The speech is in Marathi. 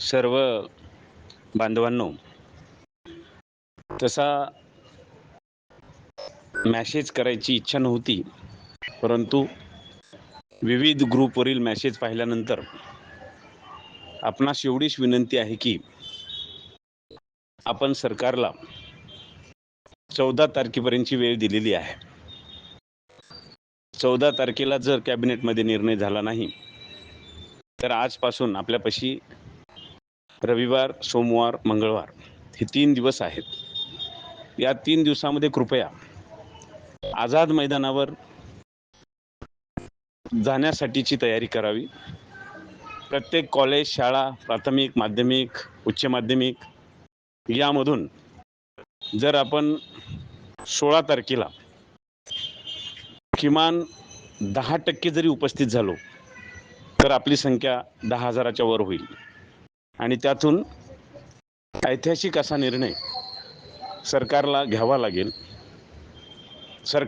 सर्व बांधवांनो तसा मॅसेज करायची इच्छा नव्हती परंतु विविध ग्रुपवरील मॅसेज पाहिल्यानंतर आपणास एवढीच विनंती आहे की आपण सरकारला चौदा तारखेपर्यंतची वेळ दिलेली आहे. चौदा तारखेला जर कॅबिनेटमध्ये निर्णय झाला नाही तर आजपासून आपल्यापाशी रविवार सोमवार मंगळवार हे तीन दिवस आहेत. या तीन दिवसामध्ये कृपया आझाद मैदानावर जाण्यासाठीची तयारी करावी. प्रत्येक कॉलेज शाळा प्राथमिक माध्यमिक उच्च माध्यमिक यामधून जर आपण सोळा तारखेला किमान दहा टक्के जरी उपस्थित झालो तर आपली संख्या दहा हजाराच्या वर होईल. आणि त्यातून ऐतिहासिक असा निर्णय सरकारला घ्यावा लागेल. सर